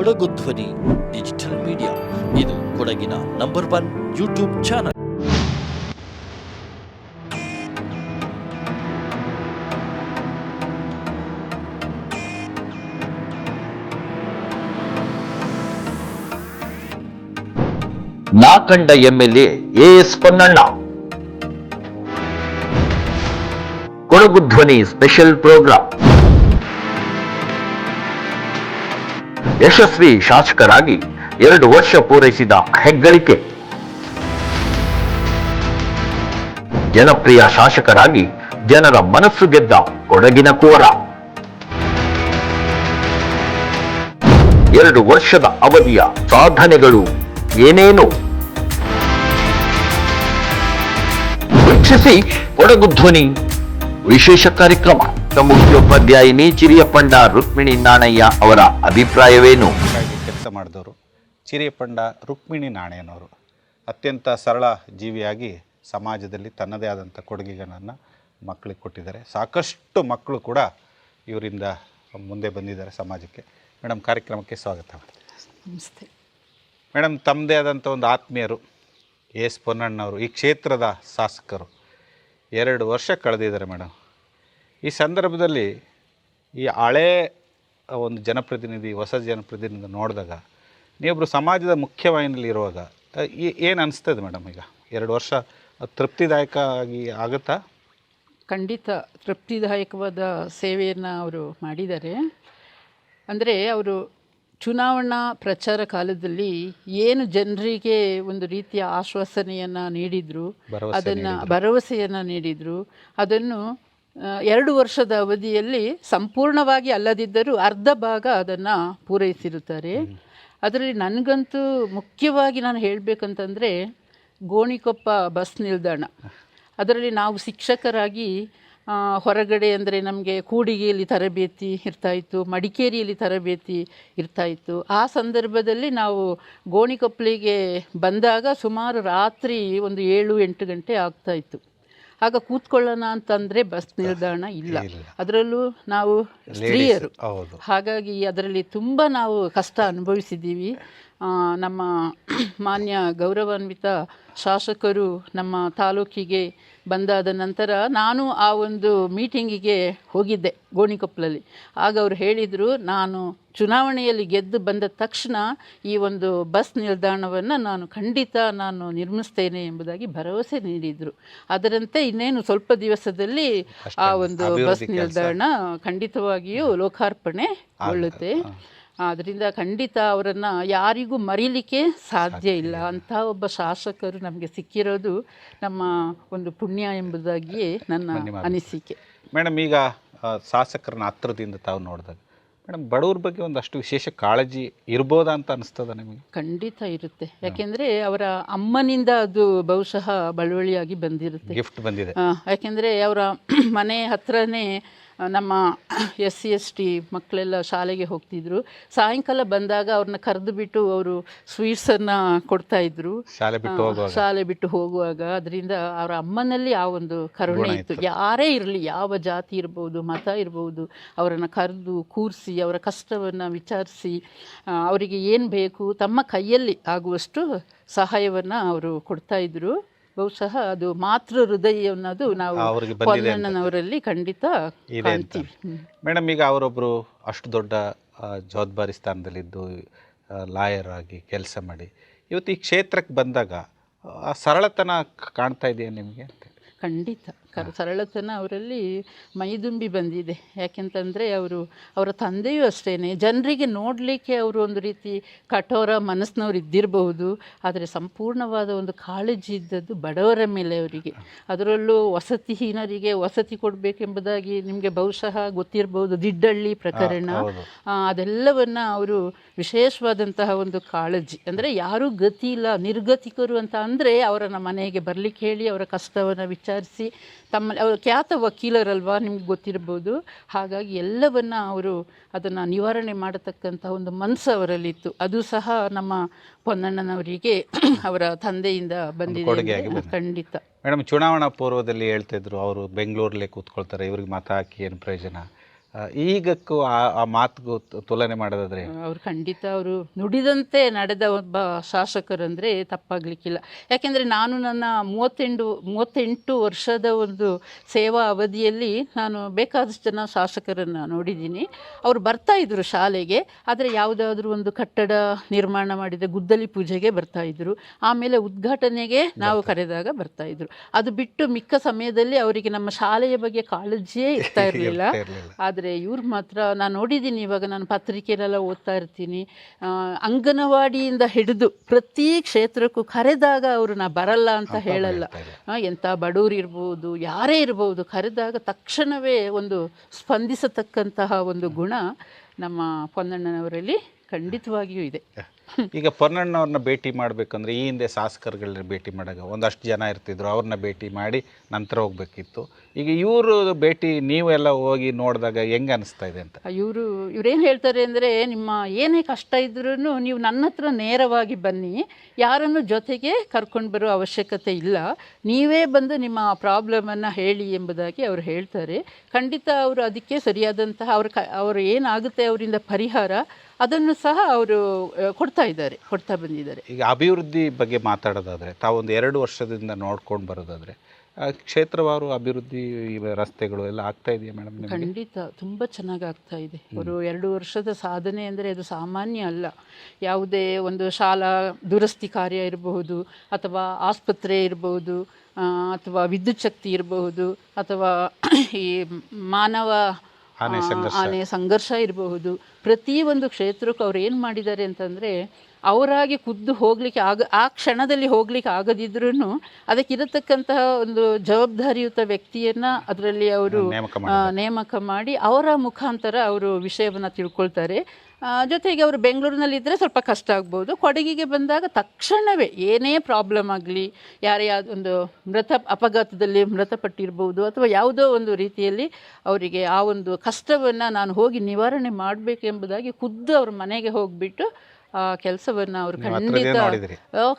ಕೊಡಗು ಧ್ವನಿ, digital media. ಇದು ಕೊಡಗಿನ ನಂಬರ್ ಒನ್ ಯೂಟ್ಯೂಬ್ ಚಾನಲ್. ನಾ ಕಂಡ MLA A S Ponnanna. Kodagu ಧ್ವನಿ ಸ್ಪೆಷಲ್ ಪ್ರೋಗ್ರಾಂ. ಯಶಸ್ವಿ ಶಾಸಕರಾಗಿ ಎರಡು ವರ್ಷ ಪೂರೈಸಿದ ಹೆಗ್ಗಳಿಕೆ. ಜನಪ್ರಿಯ ಶಾಸಕರಾಗಿ ಜನರ ಮನಸ್ಸು ಗೆದ್ದ ಕೊಡಗಿನ ಕೋರ ಎರಡು ವರ್ಷದ ಅವಧಿಯ ಸಾಧನೆಗಳು ಏನೇನು? ವೀಕ್ಷಿಸಿ ಕೊಡಗು ಧ್ವನಿ, ವಿಶೇಷ ಕಾರ್ಯಕ್ರಮ. ಮುಖ್ಯೋಪಾಧ್ಯಾಯಿನಿ ಚಿರಿಯಪ್ಪಂಡ ರುಕ್ಮಿಣಿ ನಾಣಯ್ಯ ಅವರ ಅಭಿಪ್ರಾಯವೇನು? ಕೆಲಸ ಮಾಡಿದವರು ಚಿರಿಯಪ್ಪಂಡ ರುಕ್ಮಿಣಿ ನಾಣಯ್ಯನವರು. ಅತ್ಯಂತ ಸರಳ ಜೀವಿಯಾಗಿ ಸಮಾಜದಲ್ಲಿ ತನ್ನದೇ ಆದಂಥ ಕೊಡುಗೆಗಳನ್ನು ಮಕ್ಕಳಿಗೆ ಕೊಟ್ಟಿದ್ದಾರೆ. ಸಾಕಷ್ಟು ಮಕ್ಕಳು ಕೂಡ ಇವರಿಂದ ಮುಂದೆ ಬಂದಿದ್ದಾರೆ ಸಮಾಜಕ್ಕೆ. ಮೇಡಮ್ ಕಾರ್ಯಕ್ರಮಕ್ಕೆ ಸ್ವಾಗತ. ನಮಸ್ತೆ. ಮೇಡಮ್ ತಮ್ಮದೇ ಆದಂಥ ಒಂದು ಆತ್ಮೀಯರು ಎಸ್ ಪೊನ್ನಣ್ಣವರು ಈ ಕ್ಷೇತ್ರದ ಶಾಸಕರು ಎರಡು ವರ್ಷ ಕಳೆದಿದ್ದಾರೆ ಮೇಡಮ್ ಈ ಸಂದರ್ಭದಲ್ಲಿ ಈ ಹಳೇ ಒಂದು ಜನಪ್ರತಿನಿಧಿ ಹೊಸ ಜನಪ್ರತಿನಿಧಿ ನೋಡಿದಾಗ ನೀವೊಬ್ಬರು ಸಮಾಜದ ಮುಖ್ಯವಾಹಿನಿಯಲ್ಲಿ ಇರುವಾಗ ಏನು ಅನಿಸ್ತದೆ ಮೇಡಮ್ ಈಗ? ಎರಡು ವರ್ಷ ತೃಪ್ತಿದಾಯಕ ಆಗಿ ಆಗುತ್ತಾ? ಖಂಡಿತ ತೃಪ್ತಿದಾಯಕವಾದ ಸೇವೆಯನ್ನು ಅವರು ಮಾಡಿದ್ದಾರೆ. ಅಂದರೆ ಅವರು ಚುನಾವಣಾ ಪ್ರಚಾರ ಕಾಲದಲ್ಲಿ ಏನು ಜನರಿಗೆ ಒಂದು ರೀತಿಯ ಆಶ್ವಾಸನೆಯನ್ನು ನೀಡಿದರು ಅದನ್ನು ಭರವಸೆಯನ್ನು ನೀಡಿದರು ಅದನ್ನು ಎರಡು ವರ್ಷದ ಅವಧಿಯಲ್ಲಿ ಸಂಪೂರ್ಣವಾಗಿ ಅಲ್ಲದಿದ್ದರೂ ಅರ್ಧ ಭಾಗ ಅದನ್ನು ಪೂರೈಸಿರುತ್ತಾರೆ. ಅದರಲ್ಲಿ ನನಗಂತೂ ಮುಖ್ಯವಾಗಿ ನಾನು ಹೇಳಬೇಕಂತಂದರೆ ಗೋಣಿಕೊಪ್ಪ ಬಸ್ ನಿಲ್ದಾಣ. ಅದರಲ್ಲಿ ನಾವು ಶಿಕ್ಷಕರಾಗಿ ಹೊರಗಡೆ ಅಂದರೆ ನಮಗೆ ಕೂಡಿಗೆಯಲ್ಲಿ ತರಬೇತಿ ಇರ್ತಾಯಿತ್ತು ಮಡಿಕೇರಿಯಲ್ಲಿ ತರಬೇತಿ ಇರ್ತಾಯಿತ್ತು ಆ ಸಂದರ್ಭದಲ್ಲಿ ನಾವು ಗೋಣಿಕೊಪ್ಪಲಿಗೆ ಬಂದಾಗ ಸುಮಾರು ರಾತ್ರಿ ಒಂದು ಏಳು ಎಂಟು ಗಂಟೆ ಆಗ್ತಾಯಿತ್ತು ಆಗ ಕೂತ್ಕೊಳ್ಳೋಣ ಅಂತಂದ್ರೆ ಬಸ್ ನಿಲ್ದಾಣ ಇಲ್ಲ. ಅದರಲ್ಲೂ ನಾವು ಸ್ತ್ರೀಯರು. ಹಾಗಾಗಿ ಅದರಲ್ಲಿ ತುಂಬ ನಾವು ಕಷ್ಟ ಅನುಭವಿಸಿದ್ದೀವಿ. ನಮ್ಮ ಮಾನ್ಯ ಗೌರವಾನ್ವಿತ ಶಾಸಕರು ನಮ್ಮ ತಾಲೂಕಿಗೆ ಬಂದಾದ ನಂತರ ನಾನು ಆ ಒಂದು ಮೀಟಿಂಗಿಗೆ ಹೋಗಿದ್ದೆ ಗೋಣಿಕೊಪ್ಪಲಲ್ಲಿ. ಆಗ ಅವರು ಹೇಳಿದರು ನಾನು ಚುನಾವಣೆಯಲ್ಲಿ ಗೆದ್ದು ಬಂದ ತಕ್ಷಣ ಈ ಒಂದು ಬಸ್ ನಿಲ್ದಾಣವನ್ನು ನಾನು ಖಂಡಿತ ನಾನು ನಿರ್ಮಿಸ್ತೇನೆ ಎಂಬುದಾಗಿ ಭರವಸೆ ನೀಡಿದರು. ಅದರಂತೆ ಇನ್ನೇನು ಸ್ವಲ್ಪ ದಿವಸದಲ್ಲಿ ಆ ಒಂದು ಬಸ್ ನಿಲ್ದಾಣ ಖಂಡಿತವಾಗಿಯೂ ಲೋಕಾರ್ಪಣೆಗೊಳ್ಳುತ್ತೆ. ಆದ್ದರಿಂದ ಖಂಡಿತ ಅವರನ್ನು ಯಾರಿಗೂ ಮರೀಲಿಕ್ಕೆ ಸಾಧ್ಯ ಇಲ್ಲ. ಅಂಥ ಒಬ್ಬ ಶಾಸಕರು ನಮಗೆ ಸಿಕ್ಕಿರೋದು ನಮ್ಮ ಒಂದು ಪುಣ್ಯ ಎಂಬುದಾಗಿಯೇ ನನ್ನ ಅನಿಸಿಕೆ. ಮೇಡಮ್ ಈಗ ಶಾಸಕರನ್ನ ಹತ್ರದಿಂದ ತಾವು ನೋಡಿದಾಗ ಮೇಡಮ್ ಬಡವ್ರ ಬಗ್ಗೆ ಒಂದಷ್ಟು ವಿಶೇಷ ಕಾಳಜಿ ಇರ್ಬೋದಾ ಅಂತ ಅನಿಸ್ತದ ನಿಮಗೆ? ಖಂಡಿತ ಇರುತ್ತೆ. ಯಾಕೆಂದರೆ ಅವರ ಅಮ್ಮನಿಂದ ಅದು ಬಹುಶಃ ಬಳುವಳಿಯಾಗಿ ಬಂದಿರುತ್ತೆ. ಗಿಫ್ಟ್ ಬಂದಿದೆ. ಯಾಕೆಂದರೆ ಅವರ ಮನೆ ಹತ್ರನೇ ನಮ್ಮ ಎಸ್ ಸಿ ಎಸ್ ಟಿ ಮಕ್ಕಳೆಲ್ಲ ಶಾಲೆಗೆ ಹೋಗ್ತಿದ್ರು. ಸಾಯಂಕಾಲ ಬಂದಾಗ ಅವ್ರನ್ನ ಕರೆದು ಬಿಟ್ಟು ಅವರು ಸ್ವೀಟ್ಸನ್ನು ಕೊಡ್ತಾಯಿದ್ರು ಶಾಲೆ ಬಿಟ್ಟು ಹೋಗುವಾಗ? ಶಾಲೆ ಬಿಟ್ಟು ಹೋಗುವಾಗ ಅದರಿಂದ ಅವರ ಅಮ್ಮನಲ್ಲಿ ಆ ಒಂದು ಕರುಣೆ ಇತ್ತು. ಯಾರೇ ಇರಲಿ ಯಾವ ಜಾತಿ ಇರ್ಬೋದು ಮತ ಇರ್ಬೋದು ಅವರನ್ನು ಕರೆದು ಕೂರಿಸಿ ಅವರ ಕಷ್ಟವನ್ನು ವಿಚಾರಿಸಿ ಅವರಿಗೆ ಏನು ಬೇಕು ತಮ್ಮ ಕೈಯಲ್ಲಿ ಆಗುವಷ್ಟು ಸಹಾಯವನ್ನು ಅವರು ಕೊಡ್ತಾಯಿದ್ರು ಬಹುಶಃ ಅದು ಮಾತೃ ಹೃದಯ ಅನ್ನೋದು ನಾವು. ಪೊನ್ನಣ್ಣನವರಲ್ಲಿ ಖಂಡಿತ ಕಾಣ್ತೀವಿ. ಮೇಡಮ್ ಈಗ ಅವರೊಬ್ಬರು ಅಷ್ಟು ದೊಡ್ಡ ಜವಾಬ್ದಾರಿ ಸ್ಥಾನದಲ್ಲಿದ್ದು ಲಾಯರ್ ಆಗಿ ಕೆಲಸ ಮಾಡಿ. ಇವತ್ತು ಈ ಕ್ಷೇತ್ರಕ್ಕೆ ಬಂದಾಗ ಆ ಸರಳತನ ಕಾಣ್ತಾ ಇದೆಯಾ ನಿಮಗೆ ಅಂತ? ಖಂಡಿತ. ಸರಳತನ ಅವರಲ್ಲಿ ಮೈದುಂಬಿ ಬಂದಿದೆ. ಯಾಕೆಂತಂದರೆ ಅವರು ಅವರ ತಂದೆಯೂ ಅಷ್ಟೇ ಜನರಿಗೆ ನೋಡಲಿಕ್ಕೆ ಅವರು ಒಂದು ರೀತಿ ಕಠೋರ ಮನಸ್ಸಿನವ್ರು ಇದ್ದಿರಬಹುದು. ಆದರೆ ಸಂಪೂರ್ಣವಾದ ಒಂದು ಕಾಳಜಿ ಇದ್ದದ್ದು ಬಡವರ ಮೇಲೆ ಅವರಿಗೆ. ಅದರಲ್ಲೂ ವಸತಿಹೀನರಿಗೆ ವಸತಿ ಕೊಡಬೇಕೆಂಬುದಾಗಿ ನಿಮಗೆ ಬಹುಶಃ ಗೊತ್ತಿರಬಹುದು ದಿಡ್ಡಳ್ಳಿ ಪ್ರಕರಣ. ಅದೆಲ್ಲವನ್ನು ಅವರು ವಿಶೇಷವಾದಂತಹ ಒಂದು ಕಾಳಜಿ. ಅಂದರೆ ಯಾರೂ ಗತಿ ಇಲ್ಲ ನಿರ್ಗತಿಕರು ಅಂತ ಅಂದರೆ ಅವರನ್ನು ಮನೆಗೆ ಬರಲಿಕ್ಕೆ ಹೇಳಿ ಅವರ ಕಷ್ಟವನ್ನು ವಿಚಾರಿಸಿ ತಮ್ಮ ಅವರು ಖ್ಯಾತ ವಕೀಲರಲ್ವಾ ನಿಮ್ಗೆ ಗೊತ್ತಿರ್ಬೋದು. ಹಾಗಾಗಿ ಎಲ್ಲವನ್ನು ಅವರು ಅದನ್ನು ನಿವಾರಣೆ ಮಾಡತಕ್ಕಂಥ ಒಂದು ಮನಸ್ಸು ಅವರಲ್ಲಿತ್ತು. ಅದು ಸಹ ನಮ್ಮ ಪೊನ್ನಣ್ಣನವರಿಗೆ ಅವರ ತಂದೆಯಿಂದ ಬಂದಿದೆ ಖಂಡಿತ. ಮೇಡಮ್ ಚುನಾವಣಾ ಪೂರ್ವದಲ್ಲಿ ಹೇಳ್ತಿದ್ರು ಅವರು ಬೆಂಗಳೂರಲ್ಲೇ ಕೂತ್ಕೊಳ್ತಾರೆ ಇವ್ರಿಗೆ ಮತ ಹಾಕಿ ಏನು ಪ್ರಯೋಜನ? ಈಗಕ್ಕೂ ಆ ಮಾತುಗೂ ತುಲನೆ ಮಾಡೋದಾದ್ರೆ? ಅವರು ಖಂಡಿತ ಅವರು ನುಡಿದಂತೆ ನಡೆದ ಒಬ್ಬ ಶಾಸಕರಂದರೆ ತಪ್ಪಾಗಲಿಕ್ಕಿಲ್ಲ. ಯಾಕೆಂದರೆ ನಾನು ನನ್ನ ಮೂವತ್ತೆಂಟು ಮೂವತ್ತೆಂಟು ವರ್ಷದ ಒಂದು ಸೇವಾ ಅವಧಿಯಲ್ಲಿ ನಾನು ಬೇಕಾದಷ್ಟು ಜನ ಶಾಸಕರನ್ನು ನೋಡಿದ್ದೀನಿ. ಅವರು ಬರ್ತಾ ಇದ್ದರು ಶಾಲೆಗೆ ಆದರೆ ಯಾವುದಾದ್ರೂ ಒಂದು ಕಟ್ಟಡ ನಿರ್ಮಾಣ ಮಾಡಿದ ಗುದ್ದಲಿ ಪೂಜೆಗೆ ಬರ್ತಾ ಇದ್ದರು ಆಮೇಲೆ ಉದ್ಘಾಟನೆಗೆ ನಾವು ಕರೆದಾಗ ಬರ್ತಾ ಇದ್ರು. ಅದು ಬಿಟ್ಟು ಮಿಕ್ಕ ಸಮಯದಲ್ಲಿ ಅವರಿಗೆ ನಮ್ಮ ಶಾಲೆಯ ಬಗ್ಗೆ ಕಾಳಜಿಯೇ ಇರ್ತಾ ಇರಲಿಲ್ಲ. ಇರ್ಲಿಲ್ಲ. ಆದರೆ ಇವ್ರು ಮಾತ್ರ ನಾನು ನೋಡಿದ್ದೀನಿ ಇವಾಗ ನಾನು ಪತ್ರಿಕೆಯಲ್ಲೆಲ್ಲ ಓದ್ತಾ ಇರ್ತೀನಿ. ಅಂಗನವಾಡಿಯಿಂದ ಹಿಡಿದು ಪ್ರತಿ ಕ್ಷೇತ್ರಕ್ಕೂ ಕರೆದಾಗ ಅವರು ನಾ ಬರಲ್ಲ ಅಂತ ಹೇಳಲ್ಲ. ಎಂಥ ಬಡವರು ಇರ್ಬೋದು ಯಾರೇ ಇರ್ಬೋದು ಕರೆದಾಗ ತಕ್ಷಣವೇ ಒಂದು ಸ್ಪಂದಿಸತಕ್ಕಂತಹ ಒಂದು ಗುಣ ನಮ್ಮ ಪೊನ್ನಣ್ಣನವರಲ್ಲಿ ಖಂಡಿತವಾಗಿಯೂ ಇದೆ. ಈಗ ಪೊನ್ನಣ್ಣವ್ರನ್ನ ಭೇಟಿ ಮಾಡಬೇಕಂದ್ರೆ ಈ ಹಿಂದೆ ಶಾಸಕರುಗಳನ್ನ ಭೇಟಿ ಮಾಡಾಗ ಒಂದಷ್ಟು ಜನ ಇರ್ತಿದ್ರು, ಅವ್ರನ್ನ ಭೇಟಿ ಮಾಡಿ ನಂತರ ಹೋಗ್ಬೇಕಿತ್ತು. ಈಗ ಇವರು ಭೇಟಿ ನೀವೆಲ್ಲ ಹೋಗಿ ನೋಡಿದಾಗ ಹೆಂಗೆ ಅನಿಸ್ತಾ ಇದೆ ಅಂತ? ಇವರು, ಇವ್ರೇನು ಹೇಳ್ತಾರೆ ಅಂದರೆ ನಿಮ್ಮ ಏನೇ ಕಷ್ಟ ಇದ್ರೂ ನೀವು ನನ್ನ ಹತ್ರ ನೇರವಾಗಿ ಬನ್ನಿ, ಯಾರನ್ನು ಜೊತೆಗೆ ಕರ್ಕೊಂಡು ಬರೋ ಅವಶ್ಯಕತೆ ಇಲ್ಲ, ನೀವೇ ಬಂದು ನಿಮ್ಮ ಪ್ರಾಬ್ಲಮನ್ನು ಹೇಳಿ ಎಂಬುದಾಗಿ ಅವರು ಹೇಳ್ತಾರೆ. ಖಂಡಿತ ಅವರು ಅದಕ್ಕೆ ಸರಿಯಾದಂತಹ ಅವ್ರ ಕ, ಅವರು ಏನಾಗುತ್ತೆ ಅವರಿಂದ ಪರಿಹಾರ ಅದನ್ನು ಸಹ ಅವರು ಕೊಡ್ತಾ ಇದ್ದಾರೆ ಕೊಡ್ತಾ ಬಂದಿದ್ದಾರೆ. ಈಗ ಅಭಿವೃದ್ಧಿ ಬಗ್ಗೆ ಮಾತಾಡೋದಾದರೆ ತಾವೊಂದು ಎರಡು ವರ್ಷದಿಂದ ನೋಡ್ಕೊಂಡು ಬರೋದಾದರೆ ಆ, ಕ್ಷೇತ್ರವಾರು ಅಭಿವೃದ್ಧಿ ರಸ್ತೆಗಳು ಎಲ್ಲ ಆಗ್ತಾ ಇದೆಯಾ ಮೇಡಮ್ ಖಂಡಿತ ತುಂಬ ಚೆನ್ನಾಗಿ ಆಗ್ತಾ ಇದೆ. ಅವರು ಎರಡು ವರ್ಷದ ಸಾಧನೆ ಅಂದರೆ ಅದು ಸಾಮಾನ್ಯ ಅಲ್ಲ. ಯಾವುದೇ ಒಂದು ಶಾಲಾ ದುರಸ್ತಿ ಕಾರ್ಯ ಇರಬಹುದು ಅಥವಾ ಆಸ್ಪತ್ರೆ ಇರಬಹುದು ಅಥವಾ ವಿದ್ಯುತ್ ಶಕ್ತಿ ಇರಬಹುದು ಅಥವಾ ಈ ಮಾನವ ಆನೆ ಸಂಘರ್ಷ. ಆನೆ ಸಂಘರ್ಷ ಇರಬಹುದು. ಪ್ರತಿಯೊಂದು ಕ್ಷೇತ್ರಕ್ಕೂ ಅವ್ರು ಏನು ಮಾಡಿದ್ದಾರೆ ಅಂತಂದರೆ ಅವರಾಗಿ ಖುದ್ದು ಹೋಗ್ಲಿಕ್ಕೆ ಆಗ ಆ ಕ್ಷಣದಲ್ಲಿ ಹೋಗ್ಲಿಕ್ಕೆ ಆಗದಿದ್ರೂ ಅದಕ್ಕಿರತಕ್ಕಂತಹ ಒಂದು ಜವಾಬ್ದಾರಿಯುತ ವ್ಯಕ್ತಿಯನ್ನು ಅದರಲ್ಲಿ ಅವರು ನೇಮಕ ಮಾಡಿ ಅವರ ಮುಖಾಂತರ ಅವರು ವಿಷಯವನ್ನು ತಿಳ್ಕೊಳ್ತಾರೆ. ಜೊತೆಗೆ ಅವರು ಬೆಂಗಳೂರಿನಲ್ಲಿದ್ದರೆ ಸ್ವಲ್ಪ ಕಷ್ಟ ಆಗ್ಬೋದು. ಕೊಡಗಿಗೆ ಬಂದಾಗ ತಕ್ಷಣವೇ ಏನೇ ಪ್ರಾಬ್ಲಮ್ ಆಗಲಿ ಯಾರೇ ಒಂದು ಮೃತ ಅಪಘಾತದಲ್ಲಿ ಮೃತಪಟ್ಟಿರ್ಬೋದು ಅಥವಾ ಯಾವುದೋ ಒಂದು ರೀತಿಯಲ್ಲಿ ಅವರಿಗೆ ಆ ಒಂದು ಕಷ್ಟವನ್ನು ನಾನು ಹೋಗಿ ನಿವಾರಣೆ ಮಾಡಬೇಕೆಂಬುದಾಗಿ ಖುದ್ದು ಅವ್ರ ಮನೆಗೆ ಹೋಗಿಬಿಟ್ಟು ಕೆಲಸವನ್ನು ಅವರು ಖಂಡಿತ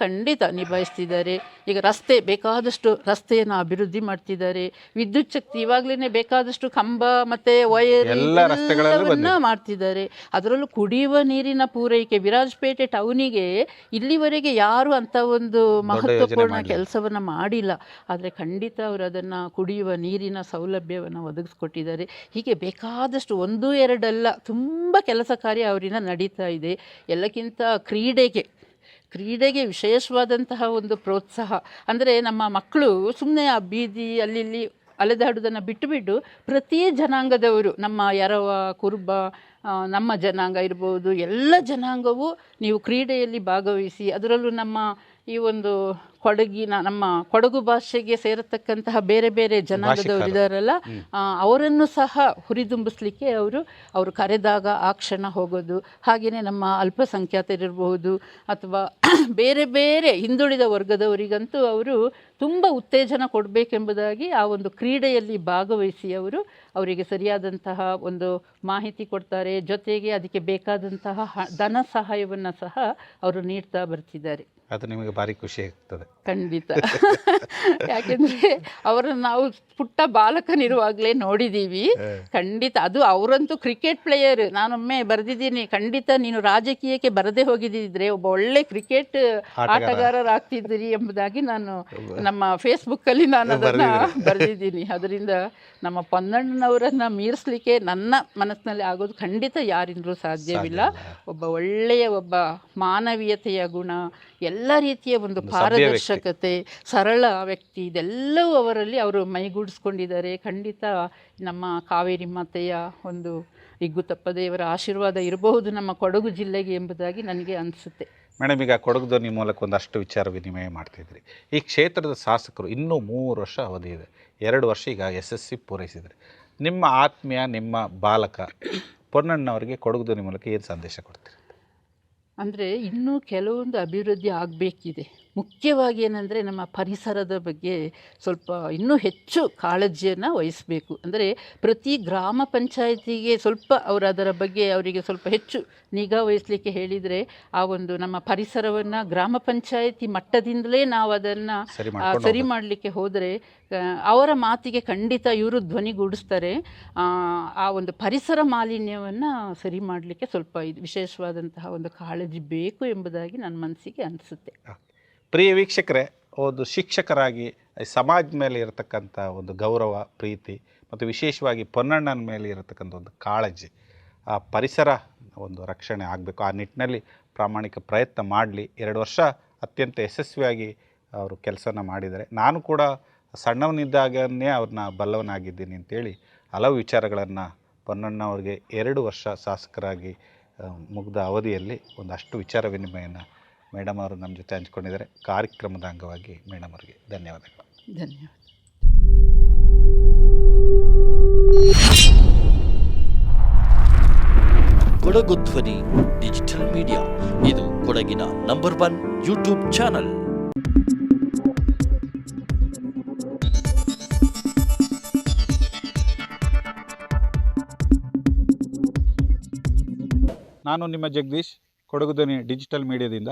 ಖಂಡಿತ ನಿಭಾಯಿಸ್ತಿದ್ದಾರೆ. ಈಗ ರಸ್ತೆ ಬೇಕಾದಷ್ಟು ರಸ್ತೆಯನ್ನು ಅಭಿವೃದ್ಧಿ ಮಾಡ್ತಿದ್ದಾರೆ. ವಿದ್ಯುತ್ ಶಕ್ತಿ ಇವಾಗಲೇ ಬೇಕಾದಷ್ಟು ಕಂಬ ಮತ್ತೆ ವೈರ್ ಎಲ್ಲವನ್ನ ಮಾಡ್ತಿದ್ದಾರೆ. ಅದರಲ್ಲೂ ಕುಡಿಯುವ ನೀರಿನ ಪೂರೈಕೆ ವಿರಾಜಪೇಟೆ ಟೌನಿಗೆ ಇಲ್ಲಿವರೆಗೆ ಯಾರು ಅಂತ ಒಂದು ಮಹತ್ವಪೂರ್ಣ ಕೆಲಸವನ್ನ ಮಾಡಿಲ್ಲ. ಆದರೆ ಖಂಡಿತ ಅವರು ಅದನ್ನು ಕುಡಿಯುವ ನೀರಿನ ಸೌಲಭ್ಯವನ್ನು ಒದಗಿಸ್ಕೊಟ್ಟಿದ್ದಾರೆ. ಹೀಗೆ ಬೇಕಾದಷ್ಟು ಒಂದು ಎರಡಲ್ಲ ತುಂಬ ಕೆಲಸ ಕಾರ್ಯ ಅವರಿಂದ ನಡೀತಾ ಇದೆ. ಎಲ್ಲಕ್ಕಿಂತ ಕ್ರೀಡೆಗೆ ಕ್ರೀಡೆಗೆ ವಿಶೇಷವಾದಂತಹ ಒಂದು ಪ್ರೋತ್ಸಾಹ. ಅಂದರೆ ನಮ್ಮ ಮಕ್ಕಳು ಸುಮ್ಮನೆ ಆ ಬೀದಿ ಅಲ್ಲಿ ಅಲೆದಾಡುವುದನ್ನು ಬಿಟ್ಟುಬಿಟ್ಟು ಪ್ರತಿ ಜನಾಂಗದವರು, ನಮ್ಮ ಯರವ ಕುರುಬ ನಮ್ಮ ಜನಾಂಗ ಇರ್ಬೋದು, ಎಲ್ಲ ಜನಾಂಗವು ನೀವು ಕ್ರೀಡೆಯಲ್ಲಿ ಭಾಗವಹಿಸಿ, ಅದರಲ್ಲೂ ನಮ್ಮ ಈ ಒಂದು ಕೊಡಗಿನ ನಮ್ಮ ಕೊಡಗು ಭಾಷೆಗೆ ಸೇರತಕ್ಕಂತಹ ಬೇರೆ ಬೇರೆ ಜನಾಂಗದವರು ಇದ್ದಾರಲ್ಲ ಅವರನ್ನು ಸಹ ಹುರಿದುಂಬಿಸ್ಲಿಕ್ಕೆ ಅವರು ಅವರು ಕರೆದಾಗ ಆ ಕ್ಷಣ ಹೋಗೋದು ಹಾಗೆಯೇ ನಮ್ಮ ಅಲ್ಪಸಂಖ್ಯಾತರಿರಬಹುದು ಅಥವಾ ಬೇರೆ ಬೇರೆ ಹಿಂದುಳಿದ ವರ್ಗದವರಿಗಂತೂ ಅವರು ತುಂಬ ಉತ್ತೇಜನ ಕೊಡಬೇಕೆಂಬುದಾಗಿ ಆ ಒಂದು ಕ್ರೀಡೆಯಲ್ಲಿ ಭಾಗವಹಿಸಿ ಅವರು ಅವರಿಗೆ ಸರಿಯಾದಂತಹ ಒಂದು ಮಾಹಿತಿ ಕೊಡ್ತಾರೆ. ಜೊತೆಗೆ ಅದಕ್ಕೆ ಬೇಕಾದಂತಹ ಧನ ಸಹಾಯವನ್ನು ಸಹ ಅವರು ನೀಡ್ತಾ ಬರ್ತಿದ್ದಾರೆ. ಅದು ನಿಮಗೆ ಭಾರಿ ಖುಷಿ ಆಗ್ತದೆ. ಖಂಡಿತ. ಯಾಕೆಂದ್ರೆ ಅವರನ್ನು ನಾವು ಪುಟ್ಟ ಬಾಲಕನಿರುವಾಗಲೇ ನೋಡಿದ್ದೀವಿ ಖಂಡಿತ ಅದು ಅವರಂತೂ ಕ್ರಿಕೆಟ್ ಪ್ಲೇಯರ್ ನಾನೊಮ್ಮೆ ಬರೆದಿದ್ದೀನಿ ಖಂಡಿತ ನೀನು ರಾಜಕೀಯಕ್ಕೆ ಬರದೇ ಹೋಗಿದ್ದಿದ್ರೆ ಒಬ್ಬ ಒಳ್ಳೆ ಕ್ರಿಕೆಟ್ ಆಟಗಾರರಾಗ್ತಿದ್ದೀರಿ ಎಂಬುದಾಗಿ ನಾನು ನಮ್ಮ ಫೇಸ್ಬುಕ್ಕಲ್ಲಿ ನಾನು ಅದನ್ನು ಬರೆದಿದ್ದೀನಿ. ಅದರಿಂದ ನಮ್ಮ ಪೊನ್ನಣ್ಣನವರನ್ನು ಮೀರಿಸ್ಲಿಕ್ಕೆ ನನ್ನ ಮನಸ್ಸಿನಲ್ಲಿ ಆಗೋದು ಖಂಡಿತ ಯಾರಿಂದಲೂ ಸಾಧ್ಯವಿಲ್ಲ. ಒಬ್ಬ ಒಳ್ಳೆಯ ಒಬ್ಬ ಮಾನವೀಯತೆಯ ಗುಣ ಎಲ್ಲ ರೀತಿಯ ಒಂದು ಪಾರದರ್ಶಕತೆ ಸರಳ ವ್ಯಕ್ತಿ ಇದೆಲ್ಲವೂ ಅವರಲ್ಲಿ ಅವರು ಮೈಗೂಡಿಸ್ಕೊಂಡಿದ್ದಾರೆ. ಖಂಡಿತ ನಮ್ಮ ಕಾವೇರಿ ಮಾತೆಯ ಒಂದು ಇಗ್ಗು ತಪ್ಪದೆಯವರ ಆಶೀರ್ವಾದ ಇರಬಹುದು ನಮ್ಮ ಕೊಡಗು ಜಿಲ್ಲೆಗೆ ಎಂಬುದಾಗಿ ನನಗೆ ಅನಿಸುತ್ತೆ. ಮೇಡಮ್ ಈಗ ಕೊಡಗು ಧ್ವನಿ ಮೂಲಕ ಒಂದಷ್ಟು ವಿಚಾರ ವಿನಿಮಯ ಮಾಡ್ತಿದ್ರಿ ಈ ಕ್ಷೇತ್ರದ ಶಾಸಕರು ಇನ್ನೂ ಮೂರು ವರ್ಷ ಅವಧಿ ಇದೆ. ಎರಡು ವರ್ಷ ಈಗ ಎಸ್ ಎಸ್ ಸಿ ಪೂರೈಸಿದ್ರಿ. ನಿಮ್ಮ ಆತ್ಮೀಯ ನಿಮ್ಮ ಬಾಲಕ ಪೊನ್ನಣ್ಣವರಿಗೆ ಕೊಡಗು ಧ್ವನಿ ಮೂಲಕ ಏನು ಸಂದೇಶ ಕೊಡ್ತೀರಿ? ಅಂದರೆ ಇನ್ನೂ ಕೆಲವೊಂದು ಅಭಿವೃದ್ಧಿ ಆಗಬೇಕಿದೆ. ಮುಖ್ಯವಾಗಿ ಏನಂದರೆ ನಮ್ಮ ಪರಿಸರದ ಬಗ್ಗೆ ಸ್ವಲ್ಪ ಇನ್ನೂ ಹೆಚ್ಚು ಕಾಳಜಿಯನ್ನು ವಹಿಸಬೇಕು. ಅಂದರೆ ಪ್ರತಿ ಗ್ರಾಮ ಪಂಚಾಯಿತಿಗೆ ಸ್ವಲ್ಪ ಅವರು ಅದರ ಬಗ್ಗೆ ಅವರಿಗೆ ಸ್ವಲ್ಪ ಹೆಚ್ಚು ನಿಗಾ ವಹಿಸಲಿಕ್ಕೆ ಹೇಳಿದರೆ ಆ ಒಂದು ನಮ್ಮ ಪರಿಸರವನ್ನು ಗ್ರಾಮ ಪಂಚಾಯಿತಿ ಮಟ್ಟದಿಂದಲೇ ನಾವು ಅದನ್ನು ಸರಿ ಮಾಡಲಿಕ್ಕೆ ಹೋದರೆ ಅವರ ಮಾತಿಗೆ ಖಂಡಿತ ಇವರು ಧ್ವನಿಗೂಡಿಸ್ತಾರೆ. ಆ, ಆ ಒಂದು ಪರಿಸರ ಮಾಲಿನ್ಯವನ್ನು ಸರಿ ಮಾಡಲಿಕ್ಕೆ ಸ್ವಲ್ಪ ಇದು ವಿಶೇಷವಾದಂತಹ ಒಂದು ಕಾಳಜಿ ಬೇಕು ಎಂಬುದಾಗಿ ನನ್ನ ಮನಸ್ಸಿಗೆ ಅನಿಸುತ್ತೆ. ಪ್ರಿಯ ವೀಕ್ಷಕರೇ, ಒಂದು ಶಿಕ್ಷಕರಾಗಿ ಸಮಾಜ ಮೇಲೆ ಇರತಕ್ಕಂಥ ಒಂದು ಗೌರವ, ಪ್ರೀತಿ ಮತ್ತು ವಿಶೇಷವಾಗಿ ಪೊನ್ನಣ್ಣನ ಮೇಲೆ ಇರತಕ್ಕಂಥ ಒಂದು ಕಾಳಜಿ, ಆ ಪರಿಸರ ಒಂದು ರಕ್ಷಣೆ ಆಗಬೇಕು. ಆ ನಿಟ್ಟಿನಲ್ಲಿ ಪ್ರಾಮಾಣಿಕ ಪ್ರಯತ್ನ ಮಾಡಲಿ. ಎರಡು ವರ್ಷ ಅತ್ಯಂತ ಯಶಸ್ವಿಯಾಗಿ ಅವರು ಕೆಲಸನ ಮಾಡಿದ್ದಾರೆ. ನಾನು ಕೂಡ ಸಣ್ಣವನಿದ್ದಾಗನೇ ಅವ್ರನ್ನ ಬಲ್ಲವನಾಗಿದ್ದೀನಿ ಅಂತೇಳಿ ಹಲವು ವಿಚಾರಗಳನ್ನು ಪೊನ್ನಣ್ಣ ಅವರಿಗೆ ಎರಡು ವರ್ಷ ಶಾಸಕರಾಗಿ ಮುಗ್ದ ಅವಧಿಯಲ್ಲಿ ಒಂದಷ್ಟು ವಿಚಾರ ವಿನಿಮಯನ ಮೇಡಮ್ ಅವರು ನಮ್ಮ ಜೊತೆ ಹಂಚ್ಕೊಂಡಿದ್ದಾರೆ. ಕಾರ್ಯಕ್ರಮದ ಅಂಗವಾಗಿ ಮೇಡಮ್ ಅವರಿಗೆ ಧನ್ಯವಾದಗಳು. ಧನ್ಯವಾದ. ಕೊಡಗು ಧ್ವನಿ ಡಿಜಿಟಲ್ ಮೀಡಿಯಾ. ಇದು ಕೊಡಗಿನ ನಂಬರ್ ಒನ್ ಯೂಟ್ಯೂಬ್ ಚಾನಲ್. ನಾನು ನಿಮ್ಮ ಜಗದೀಶ್ ಕೊಡಗು ಧ್ವನಿ ಡಿಜಿಟಲ್ ಮೀಡಿಯಾದಿಂದ.